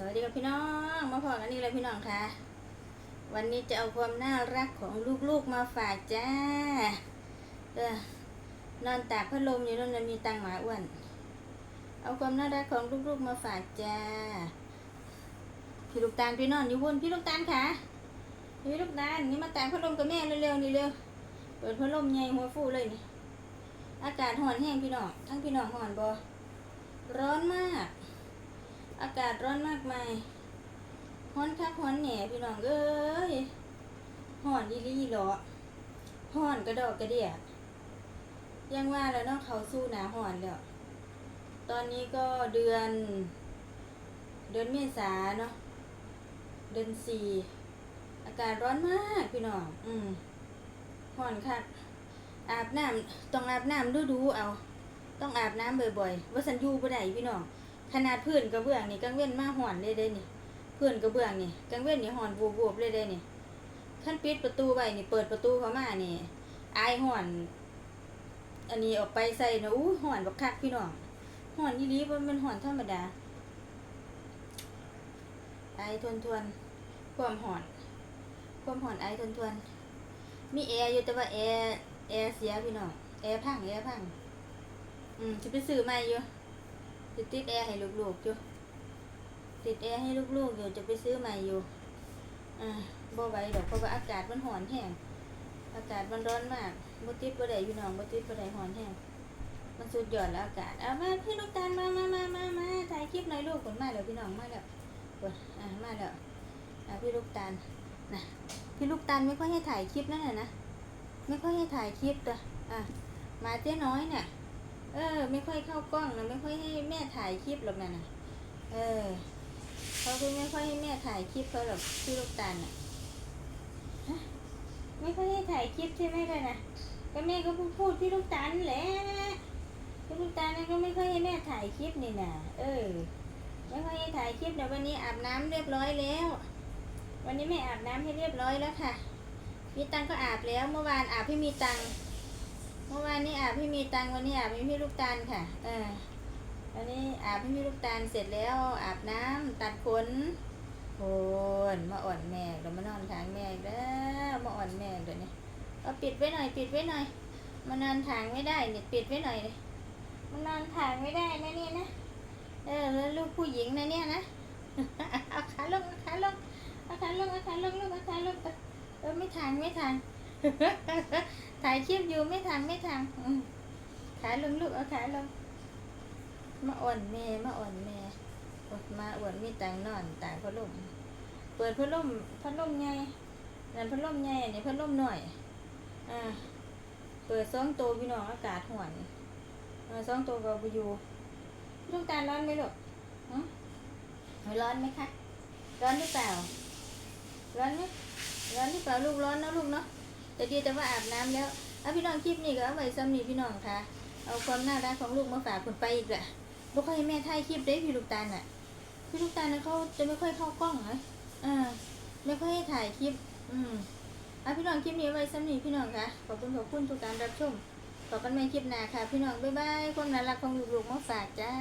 สวัสดีครับพี่น้อง มาพอกันนี่เลยพี่น้องคะวันนี้จะเอาความน่ารักของลูกๆมาฝากจ้า เออนอนตากพัดลมอยู่นั่นนะมีตังหมาอ้วน เอาความน่ารักของลูกๆมาฝากจ้า พี่ลูกตาลพี่นอนอยู่บนพี่ลูกตาลค่ะ พี่ลูกตาลนี่มาตากพัดลมกับแม่เร็วๆนี่เร็ว เปิดพัดลมใหญ่หัวฟูเลยนี่ อากาศห่อนแห้งพี่น้อง ทั้งพี่น้องห่อนบอร้อนมาก อากาศร้อนมากมายฮ้อนคักฮ้อนแหน่พี่น้องเอ้ยฮ้อนดีๆหรอฮ้อนกระดอกกระเดียยังว่าแล้วเนาะเขาสู้หนาฮ้อนแล้ว ตอนนี้ก็เดือน เดือนเมษาเนาะ เดือนสี่ อากาศร้อนมากพี่น้อง อืมฮ้อนคักอาบน้ำต้องอาบน้ำดูดูเอา ต้องอาบน้ำบ่อยๆว่าสันยูบ่ได้พี่น้อง ขนาดพื้นกระเบื้องนี่กังเว้นมาห่อนเลยเด้นี่พื้นกระเบื้องนี่กังเว้นนี่ห่อนบวบๆเลยเด้นี่ขั้นปิดประตูไว้นี่เปิดประตูเข้ามานี่อายห่อน อันนี้ออกไปใส่นะอู้ห่อนบักคักพี่น้องห่อนยี่ลีว่ามันห่อนธรรมดาไอายทนทวนๆความห่อนความห่อนไอายทนทวนๆมีแอร์อยู่แต่ว่าแอร์แอร์เสียพี่น้องแอร์พังแอร์พัง อืมจะไปซื้อใหม่อยู่ จะติดแอร์ให้ลูกๆอยู่ติดแอร์ให้ลูกๆอยู่จะไปซื้อใหม่อยู่อ่าบ่ไหวดอกเพราะว่าอากาศมันร้อนแห้งอากาศมันร้อนมากบ่ติดบ่ได้พี่น้องบ่ติดบ่ได้ร้อนแห้งมันสุดยอดแล้วอากาศเอามาพี่ลูกตาลมามามามามาถ่ายคลิปหน่อยลูกผลมาแล้วพี่น้องมาแล้วกดอ่ามาแล้วอ่าพี่ลูกตาลนะพี่ลูกตาลไม่ค่อยให้ถ่ายคลิปนั่นน่ะนะไม่ค่อยให้ถ่ายคลิปตัวอะมาเจ๊น้อยเนี่ย เออ ไม่ค่อยเข้ากล้องนะไม่ค่อยให้แม่ถ่ายคลิปหรอกนะนะเออเขาคือไม่ค่อยให้แม่ถ่ายคลิปเขาหรอกพี่ลูกตาลน่ะฮะไม่ค่อยให้ถ่ายคลิปใช่ไหมกันนะก็แม่ก็พูดพี่ลูกตาลแหละพี่ลูกตาลนี่ก็ไม่ค่อยให้แม่ถ่ายคลิปนี่นะเออ ไม่ค่อยให้ถ่ายคลิปเดี๋ยววันนี้อาบน้ำเรียบร้อยแล้ว วันนี้แม่อาบน้ำให้เรียบร้อยแล้วค่ะมีตังก็อาบแล้วเมื่อวานอาบให้มีตัง เมื่อวานนี้อาบพี่มีตังวันนี้อาบให้พี่ลูกตาลค่ะ เออวันนี้อาบให้พี่ลูกตาลเสร็จแล้วอาบน้ำตัดขนโอนมาอ่อนแม่เดี๋ยวมานอนทางแม่แล้วมาอ่อนแม่เดี๋ยวนี้เอาปิดไว้หน่อย ปิดไว้หน่อย มานอนทางไม่ได้เนี่ยปิดไว้หน่อยเลยมานอนทางไม่ได้นะเนี่ยนะเออแล้วลูกผู้หญิงนะเนี่ยนะเอาขาลงเอาขาลงเอาขาลงเอาขาลงลูกเอาขาลงเออไม่ทางไม่ทาง ถ่ายคลิปอยู่ไม่ทางไม่ทางขาลงลูกเอาขาลงมาอ่อนแม่มาอ่อนแม่อดมาอวดมีตังนอนต่างพัดลมเปิดพัดลมพัดลมใหญ่นั่นพัดลมใหญ่อันนี้พัดลมหน่อยอ่าเปิดสองตัวพี่น้องอากาศห่อนอ่าสองตัวก็ไปอยู่ต้องการร้อนไหมลูกฮะร้อนไหมคะร้อนหรือเปล่าร้อนไหมร้อนหรือเปล่าลูกร้อนนะลูกเนาะ แต่ดีแต่ว่าอาบน้ำแล้วเอาพี่น้องคลิปนี้ก็เอาไว้ซ้ำนี่พี่น้องค่ะเอาความน่ารักของลูกมาฝากคนไปอีกแหละบ่ค่อยให้แม่ถ่ายคลิปได้พี่ลูกตาลน่ะ พี่ลูกตาลน่ะเขาจะไม่ค่อยเข้ากล้องนะอ่าไม่ค่อยให้ถ่ายคลิป อืมเอาพี่น้องคลิปนี้ไว้ซ้ำนี่พี่น้องค่ะขอบคุณขอบคุณทุกการรับชมขอบกันใหม่คลิปหน้าค่ะ พี่น้องบ๊ายบายความน่ารักของลูกๆมาฝากจ้า